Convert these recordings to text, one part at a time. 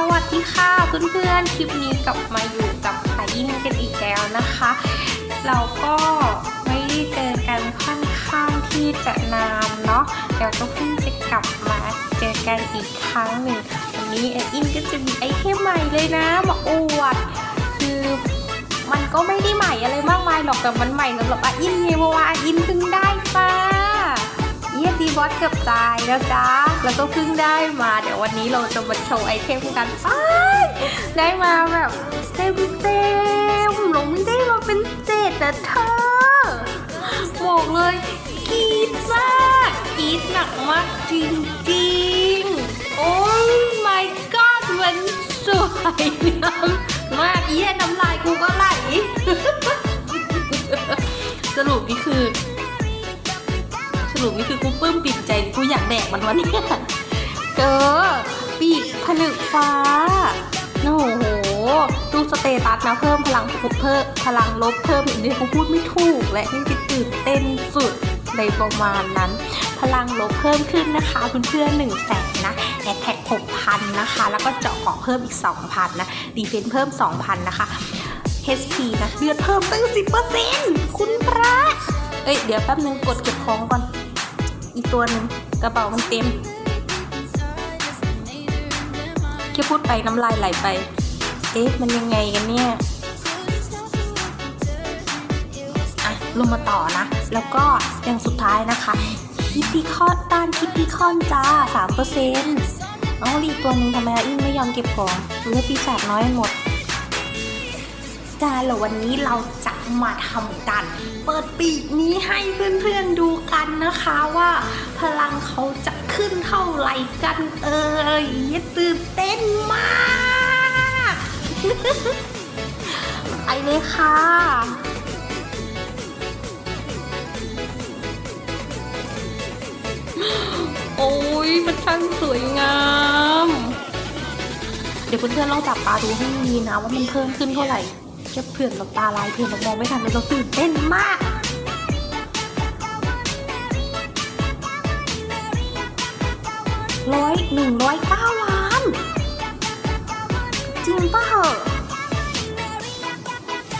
สวัสดีค่ะเพื่อนๆ คลิปนี้กลับมาอยู่กับไออินกันอีกแล้วนะคะ เราก็ไม่ได้เจอกันค่อนข้างที่จะนานเนาะเดี๋ยวก็เพิ่งจะกลับมาเจอกันอีกครั้งหนึ่งวันนี้ไออินก็จะมีไอเทมใหม่เลยนะมาอวดคือมันก็ไม่ได้ใหม่อะไรมากมายหรอกแต่มันใหม่สำหรับออินไงเพราะว่าไออินเพิ่งได้มา เยี่ยดีบอสเกือบตายแล้วจ้าแล้วก็เพิ่งได้มา เดี๋ยววันนี้เราจะมาโชว์ไอเทมกันได้มาแบบเต็มเต็มๆเราไม่ได้มาเป็นเศษนะเธอบอกเลยกรีดมากกรีดหนักมากจริงๆโอ้ my god มันสวยงามมากเยี่ยน้ำลายกูก็ไหลสรุปนี่คือ รุปนี่คือกูปลื้มปิ่มใจกูอยากแดกมันวะเนี่ยเจอปีกผนึกฟ้าโอ้โหดูสเตตัสนะเพิ่มพลังเพิ่มพลังลบเพิ่มอีกนิดกูพูดไม่ถูกและนี่คือตื่นเต้นสุดในประมาณนั้น พลังลบเพิ่มขึ้นนะคะเพื่อนๆหนึ่งแสนนะแอทแท็กหกพันนะคะ แล้วก็เจาะเกาะเพิ่มอีก2,000นะดีเฟนเพิ่ม2,000นะคะ HP นะเลือดเพิ่มตั้ง10%คุณพระเอ้ยเดี๋ยวแป๊บนึงกดเก็บของก่อน ตัวหนึ่งกระเป๋ามันเต็มแค่พูดไปน้ำลายไหลไป เอ๊ะ มันยังไงกันเนี่ยอะลงมาต่อนะ แล้วก็อย่างสุดท้ายนะคะคิปปี้คอนต้านคิปปี้คอนจ้าสามเปอร์เซ็นต์เอาอีตัวหนึ่งทำไมอาอินไม่ยอมเก็บของเลือดปีศาจน้อยหมดจ้าแล้ววันนี้เราจ มาทำกัน เปิดปีกนี้ให้เพื่อนๆดูกันนะคะว่าพลังเขาจะขึ้นเท่าไหร่กันเอ่ยตื่นเต้นมากไปเลยค่ะโอ้ยมันช่างสวยงาม เดี๋ยวเพื่อนๆลองจับตาดูให้ดีนะว่ามันเพิ่มขึ้นเท่าไหร่ แค่เพื่อนเราตาลายเพื่อนเรามองไม่ทันเลยเราตื่นเต้นมากร้อยหนึ่งร้อยเก้าล้าน จริงป่ะเหอ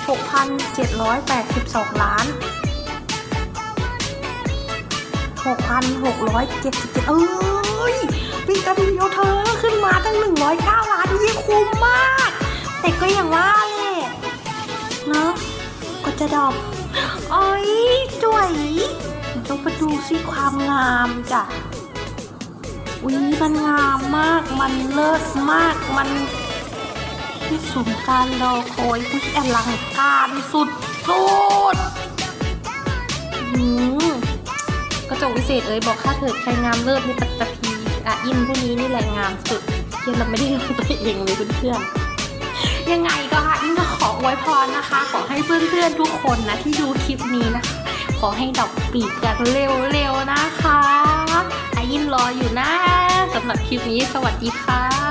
หกพันเจ็ดร้อยแปดสิบสองล้านหกพันหกร้อยเจ็ดสิบเจ็ดเอ้ยปีกระเดียวเธอขึ้นมาตั้งหนึ่งร้อยเก้าล้านยี่คุ้มมาก แต่ก็อย่างว่าแหล เนาะก็จะดอปเอ้ยสวยต้องมาดูสิความงามจ้ะอุ้ยมันงามมาก มันเลิศมาก มันที่สุดการรอคอยอุ้ยอลังการสุดสุดหืมกระจกวิเศษเอ้ยบอกค่าเถิดใครงามเลิศในปัตตภีอะอินผู้นี้นี่แหละงามสุดเยังเราไม่ได้ลงตัวเองเลยเพื่อนๆยังไงก็ค่ะอินก็ พรนะคะ ขอให้เพื่อนๆทุกคนนะที่ดูคลิปนี้นะคะขอให้ดอกปีกกันเร็วๆนะคะอายินรออยู่นะสำหรับคลิปนี้สวัสดีค่ะ